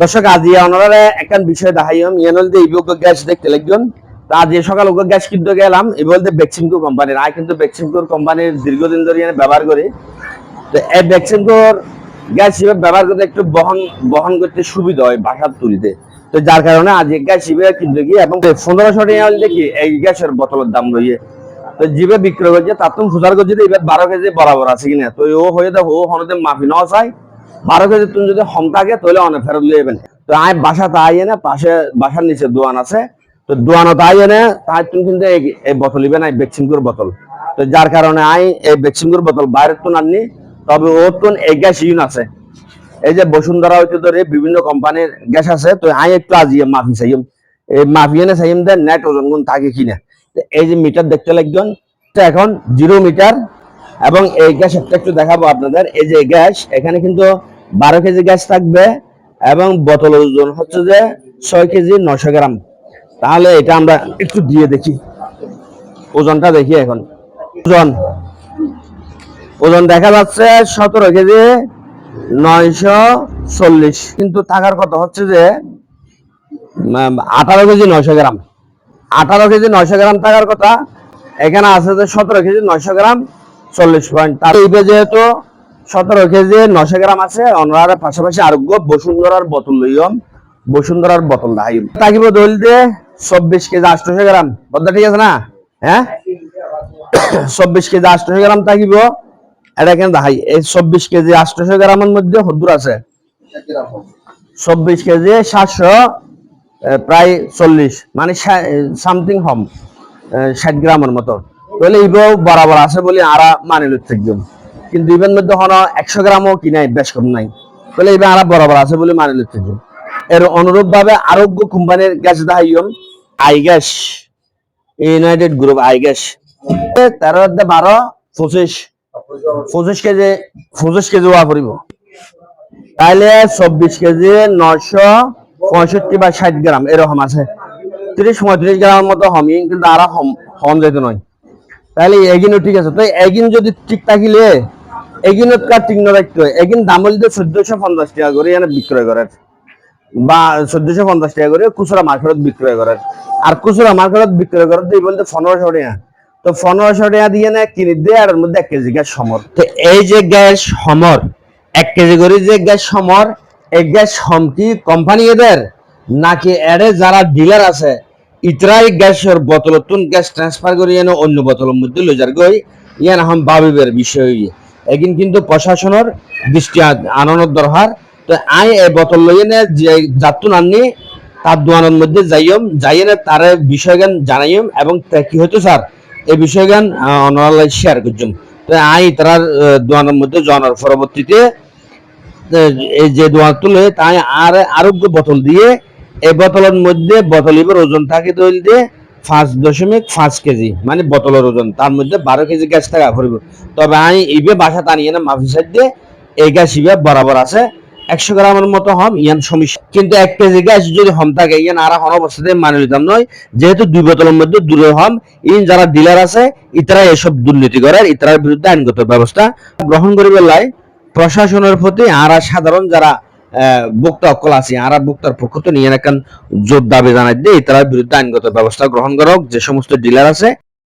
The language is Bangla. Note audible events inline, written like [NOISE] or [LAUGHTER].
দর্শক, আজ ওনারা একটা বিষয় দেখাইম ইয়ে নলতে ইবোগ গ্যাস দেখতে লাগবেন, তা আজ সকাল ওকে গ্যাস কিনতে গেলাম, এই বলতে বেক্সিমকো কোম্পানির আয় কিন্তু বেক্সিমকোর কোম্পানির দীর্ঘদিন ধরে এনে ব্যবহার করি। তো এই বেক্সিমকোর গ্যাস হিসেবে ব্যবহার করতে একটু বহন বহন করতে সুবিধা হয় বাসার তুলিতে তো যার কারণে আজ গ্যাস হিসেবে কিনতে গিয়ে এবং পনেরোশো টাকা হলে দেখি এই গ্যাসের বোতলের দাম রইয়ে। তো জিবে বিক্রয় করছে, তার তুমি সুধার করছে যে এবার বারো কেজি বরাবর আছে কিনা। তো ও হয়ে দেখো ও হনতে মাফি নেওয়া চাই। বারো কেজি তুমি যদি হম থাকে, তাহলে অনেক ফেরত লিয়ে যাবেন তো আয় বাসা তাই এনে পাশে বাসার নিচে দোয়ান আছে। তো দোয়ানো তাই এনে তাই তুমি কিন্তু এই- বোতল নিবে না বেক্সিমকুর বোতল। তো যার কারণে আই এই বেক্সিমকুর বোতল বাইরের তো নাননি তবে ও তো এই গ্যাস ইউন আছে। এই যে বসুন্ধরা হইতে ধরে বিভিন্ন কোম্পানির গ্যাস আছে, তো আই একটু আজিয়ে মাফি চাইম। এই মাফি এনে চাইম দেন নেট ওজন গুণ থাকে কিনা এই যে মিটার দেখতে লাগবেন এখন জিরো মিটার এবং এই গ্যাস একটা একটু দেখাবো আপনাদের। এই যে গ্যাস, এখানে কিন্তু বারো কেজি গ্যাস থাকবে এবং বোতল ওজন হচ্ছে যে ছয় কেজি নশো গ্রাম। তাহলে এটা আমরা একটু দিয়ে দেখি। ওজনটা দেখি এখন। ওজন। ওজন দেখা যাচ্ছে সতেরো কেজি নয়শো চল্লিশ। কিন্তু থাকার কথা হচ্ছে যে আঠারো কেজি নয়শো গ্রাম। আঠারো কেজি নয়শো গ্রাম থাকার কথা, এখানে আছে যে সতেরো কেজি নয়শো গ্রাম চল্লিশ পয়েন্ট। তার যেহেতু সতেরো কেজি নয়শো গ্রাম আছে। অনার পাশাপাশি আরোগ্য বসুন্ধরার বোতল লইম বসুন্ধরার বোতল দাহিম তাকিব দইল দিয়ে চব্বিশ কেজি আটশো গ্রাম। বদ্ধ ঠিক আছে না? হ্যাঁ? [COUGHS] চব্বিশ কেজি আটশো গ্রাম থাকিব। এটা কেন দেখাই এই চব্বিশ কেজি আটশো গ্রামের মধ্যে হদ্দুর আছে। চব্বিশ কেজি সাতশো প্রায় চল্লিশ মানে সামথিং হম ষাট গ্রামের মতো। তাহলে ইবো বরাবর আছে বলে আরা মানে লুট থাকবেন কিন্তু ইবের মধ্যে হন একশো গ্রামও কিনাই বেশ কম নাই। তাহলে ইবে আরা বরাবর আছে বলে মানে থাকবেন এর অনুরূপ ভাবে আরোগ্য কোম্পানির gas দেখাইম I gas United group I gas তেরো বারো, পঁচিশ। পঁচিশ কেজি পঁচিশ কেজি ওয়া পড়িব। তাইলে চব্বিশ কেজি নয়শো পঁয়ষট্টি বা ষাট গ্রাম, এরকম আছে। ত্রিশ পঁয়ত্রিশ গ্রামের মতো হমি, কিন্তু আর হম যেতে নয়। তাহলে এগিনও ঠিক আছে। তো এগিন যদি ঠিক থাকিলে এগিনত কার না রাখতে হয়? এগিন দাম হলে চোদ্দশো পঞ্চাশ টাকা করে এনে বিক্রয় করার। বা চোদ্দশো পঞ্চাশ টাকা করে খুচরা মার্কেটত বিক্রয় করার। আর খুচরা মার্কেটত বিক্রয় করার দিয়ে বলতে পনেরোশো টাকা। তো পনেরোশো টাকা দিয়ে না কিনে দিয়ে আর মধ্যে এক কেজি গ্যাস সমর। তো এই যে গ্যাস সমর, এক কেজি করে যে গ্যাস সমর, এই গ্যাস সম কি কোম্পানি এদের? নাকি এরে যারা ডিলার আছে, ইতরাই গ্যাসের বোতল তুন গ্যাস ট্রান্সফার করে এনে অন্য বোতলের মধ্যে লই যার গই। ইয়ান হাম বাবিবের বিষয় এগিন কিন্তু প্রশাসনের দৃষ্টি আনানোর দরকার। তো আই এই বোতল লই এনে যে যাতুন আননি তার দোয়ানের মধ্যে যাইম যাইয়ে না তার বিষয় জ্ঞান জানাইম এবং কি হতো স্যার? এই বিষয় জ্ঞান অনলাইন শেয়ার করছুম তো আই তার দোয়ানের মধ্যে জানার পরবর্তীতে এই যে দোয়ান তুলে, তাই আর আরোগ্য বোতল দিয়ে, এই বোতলের মধ্যে বোতলিবার ওজন থাকে তৈল দিয়ে পাঁচ দশমিক পাঁচ কেজি মানে বোতলের ওজন। তার মধ্যে বারো কেজি গ্যাস টাকা ভরবে তবে আমি ইবে বাসা টানিয়ে না মাফি সাইড দিয়ে এই গ্যাস ইবে বরাবর আছে। একশো গ্রামের মতো হম, ইয়ান সমস্যা কিন্তু এক কেজি গ্যাস যদি হম থাকে, ইয়ান আর হন অবস্থাতে মানে নিতাম নয়। যেহেতু দুই বোতলের মধ্যে দূরে হম ইন যারা ডিলার আছে ইতারা এসব দুর্নীতি করে ইতারার বিরুদ্ধে আইনগত ব্যবস্থা গ্রহণ করিবে লাই। প্রশাসনের প্রতি আরা সাধারণ যারা ভোক্তা অকল আছে, আরা ভোক্তার পক্ষ তো নিয়ে এখন জোর দাবি জানাই দিয়ে তারা বিরুদ্ধে আইনগত ব্যবস্থা গ্রহণ করক, যে সমস্ত ডিলার আছে